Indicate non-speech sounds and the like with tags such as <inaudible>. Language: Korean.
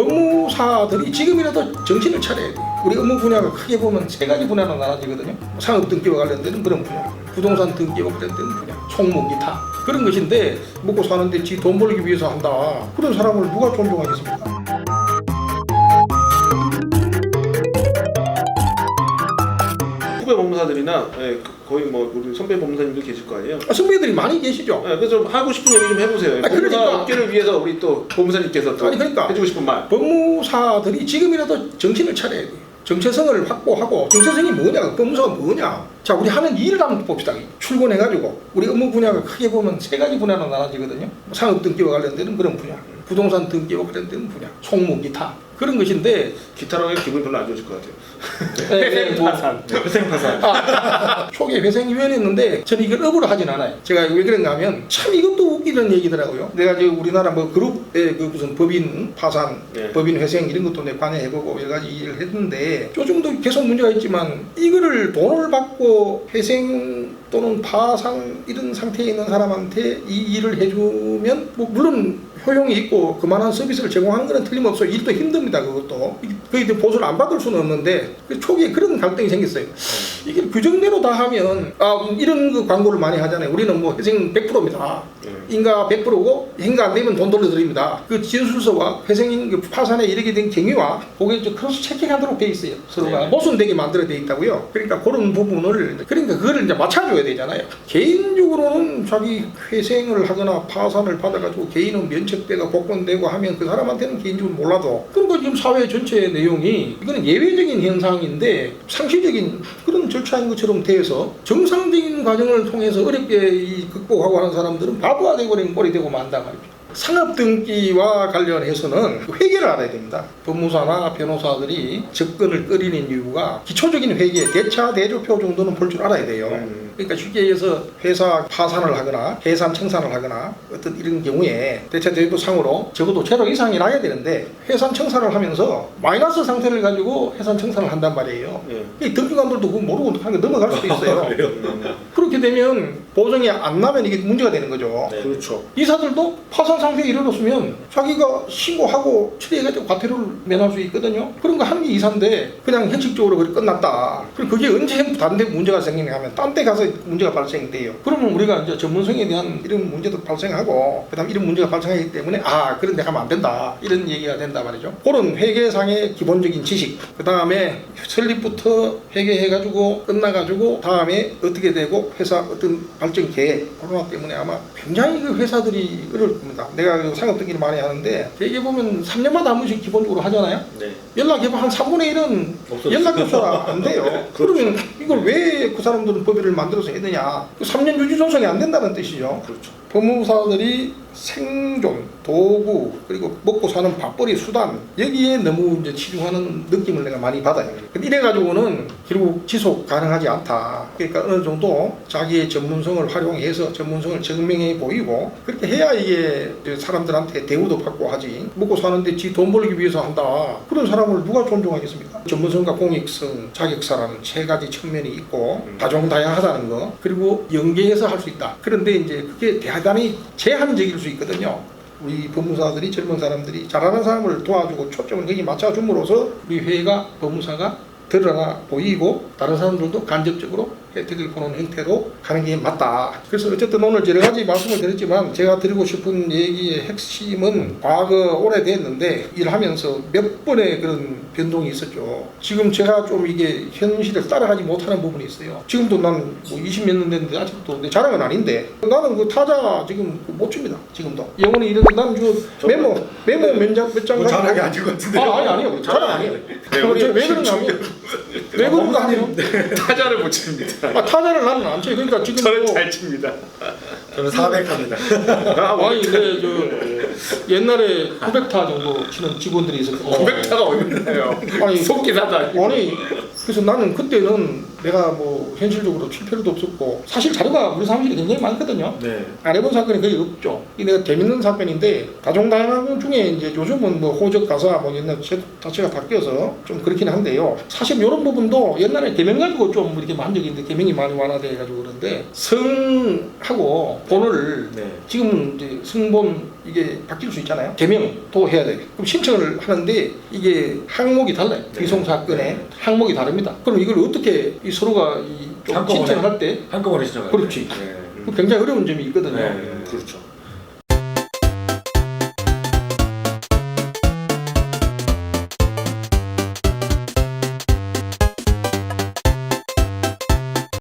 법무사들이 지금이라도 정신을 차려야 돼. 우리 업무 분야가 크게 보면 세 가지 분야로 나눠지거든요. 상업 등기와 관련되는 그런 분야, 부동산 등기와 관련되는 분야, 총무 기타 그런 것인데 먹고 사는데 지 돈 벌기 위해서 한다. 그런 사람을 누가 존중하겠습니까? 후배 법무사들이나 예, 그- 거의 뭐 우리 선배 법무사님들 계실 거 아니에요? 아, 선배들이 많이 계시죠. 예, 그래서 좀 하고 싶은 얘기 좀 해보세요. 아, 법무사 그러니까. 업계를 위해서 우리 또 법무사님께서 또 아니, 그러니까. 해주고 싶은 말. 법무사들이 지금이라도 정신을 차려야 돼. 정체성을 확보하고 정체성이 뭐냐, 법무사가 뭐냐. 자, 우리 하는 일을 한번 봅시다. 출근해가지고 우리 업무 분야가 크게 보면 세 가지 분야로 나눠지거든요. 상업 등기와 관련되는 그런 분야, 부동산 등기와 관련되는 분야, 총무 기타 그런 것인데 기타로 하면 기분이 별로 안 좋으실 것 같아요. 예, 예, 뭐, 회생 파산. <laughs> 초기에 회생위원회였는데 저는 이걸 업으로 하진 않아요. 제가 왜 그런가 하면 참 이것도 웃기는 얘기더라고요. 내가 이제 우리나라 뭐 그룹의 그 무슨 법인 파산, 네. 법인 회생 이런 것도 내 관여해보고 여러 가지 일을 했는데 요즘도 계속 문제가 있지만 이거를 돈을 받고 회생 또는 파산 이런 상태에 있는 사람한테 이 일을 해주면 뭐 물론 효용이 있고 그만한 서비스를 제공하는 것은 틀림없어. 일도 힘듭니다 그것도. 그게 이제 보수를 안 받을 수는 없는데 그 초기에 그런 갈등이 생겼어요. 이게 규정대로 다 하면 아 이런 그 광고를 많이 하잖아요. 우리는 뭐 회생 100%입니다. 네. 인가 100%고 행가 안 되면 돈 돌려드립니다. 그 진술서와 회생 그 파산에 이르게 된 경위와 그게 이제 크로스 체킹하도록 돼 있어요. 서로가 네. 모순되게 만들어 돼 있다고요. 그러니까 그런 부분을 그러니까 그거를 이제 맞춰줘야 되잖아요. 개인적으로는 자기 회생을 하거나 파산을 받아가지고 개인은 면책 되고 복권되고 하면 그 사람한테는 개인적으로 몰라도 뭐 지금 사회 전체 내용이 이거는 예외적인 현상인데 상시적인 그런 절차인 것처럼 돼서 정상적인 과정을 통해서 어렵게 이 극복하고 하는 사람들은 바보가 되고버린 꼴이 되고 만다 말이죠. 상업 등기와 관련해서는 회계를 알아야 됩니다. 법무사나 변호사들이 접근을 꺼리는 이유가 기초적인 회계, 대차, 대조표 정도는 볼 줄 알아야 돼요. 음. 그러니까 쉽게 얘기해서 회사 파산을 하거나 해산 청산을 하거나 어떤 이런 경우에 대차 대조 상으로 적어도 제로 이상이 나야 되는데 해산 청산을 하면서 마이너스 상태를 가지고 해산 청산을 한단 말이에요. 예. 이 등기관들도 그거 모르고 거 넘어갈 수도 있어요. 음, 그렇게 되면 보정이 안 나면 이게 문제가 되는 거죠. 네. 그렇죠. 이사들도 파산 상태에 이르렀으면 자기가 신고하고 처리해가지고 과태료를 면할 수 있거든요. 그런 거 하는 게 이사인데 그냥 현실적으로 그렇게 끝났다. 그럼 그게 언제 다른데 문제가 생기냐 하면 딴 데 가서 문제가 발생돼요. 그러면 우리가 이제 전문성에 대한 이런 문제도 발생하고 그다음 이런 문제가 발생하기 때문에 아 그런 데 가면 안 된다 이런 얘기가 된다 말이죠. 그런 회계상의 기본적인 지식 그 다음에 설립부터 회계해가지고 끝나가지고 다음에 어떻게 되고 회사 어떤 발전 계획 코로나 때문에 아마 굉장히 그 회사들이 어려울 겁니다. 내가 그 상업 등기를 많이 하는데 대개 보면 3년마다 한 번씩 기본적으로 하잖아요. 네. 연락해봐 한 3분의 1은 없어졌어요. 연락이 없어라 <laughs> 안 돼요. 그렇죠. 그러면 이걸 왜 그 사람들은 법위를 만들어서 했느냐? 그 3년 유지 조성이 안 된다는 뜻이죠. 그렇죠. 법무사들이 생존, 도구, 그리고 먹고 사는 밥벌이 수단 여기에 너무 이제 치중하는 느낌을 내가 많이 받아요. 근데 이래가지고는 결국 지속 가능하지 않다. 그러니까 어느 정도 자기의 전문성을 활용해서 전문성을 증명해 보이고 그렇게 해야 이게 사람들한테 대우도 받고 하지. 먹고 사는데 지 돈 벌기 위해서 한다. 그런 사람을 누가 존중하겠습니까? 전문성과 공익성, 자격사라는 세 가지 측면이 있고 다종다양하다는 거 그리고 연계해서 할 수 있다. 그런데 이제 그게 대 단히 제한적일 수 있거든요. 우리 법무사들이 젊은 사람들이 잘하는 사람을 도와주고 초점을 거기 맞춰줌으로써 우리 회가 법무사가 드러나 보이고 다른 사람들도 간접적으로 혜택을 보는 형태로 가는 게 맞다. 그래서 어쨌든 오늘 여러 가지 말씀을 드렸지만 제가 드리고 싶은 얘기의 핵심은 과거 오래됐는데 일하면서 몇 번의 그런 변동이 있었죠. 지금 제가 좀 이게 현실을 따라가지 못하는 부분이 있어요. 지금도 난뭐 20몇 년 됐는데 아직도 내 자랑은 아닌데 나는 그 타자 지금 못 칩니다. 지금도 영원히 이런데 난저 메모 메모 몇장 몇장 뭐 자랑이 아닌 것 같은데. 아 아니 아니요 자랑 아니에요. 네, 왜 우리 그런가 하면 왜 그런가 하면 타자를 못 칩니다. 아, 타자를 나는 안 쳐요. 그러니까 지금 저는 뭐 잘 칩니다. 저는 400합니다. 아, 아니 근데 저 옛날에 900타 정도 치는 직원들이 있었고 900타가 어딨나요? 아니 속기사다. 아니 그래서 나는 그때는 내가 뭐 현실적으로 칠 필요도 없었고 사실 자료가 우리 사무실에 굉장히 많거든요. 네. 안 해본 사건이 거의 없죠. 이 내가 재밌는 사건인데 다종다양한 중에 이제 요즘은 뭐 호적 가사 뭐 옛날 제- 자체가 바뀌어서 좀 그렇긴 한데요. 사실 이런 부분도 옛날에 개명 가지고 좀 이렇게 한 적이 있는데 개명이 많이 완화돼 가지고 그런데 성하고 본을 네. 지금은 이제 성본 이게 바뀔 수 있잖아요. 개명도 해야 돼. 그럼 신청을 하는데 이게 항목이 달라요. 네. 이송 사건의 네. 항목이 다릅니다. 그럼 이걸 어떻게 이 서로가 이좀 한꺼번에. 신청을 할 때 한꺼번에 시작하요 그렇지. 네. 굉장히 어려운 점이 있거든요. 네. 그렇죠.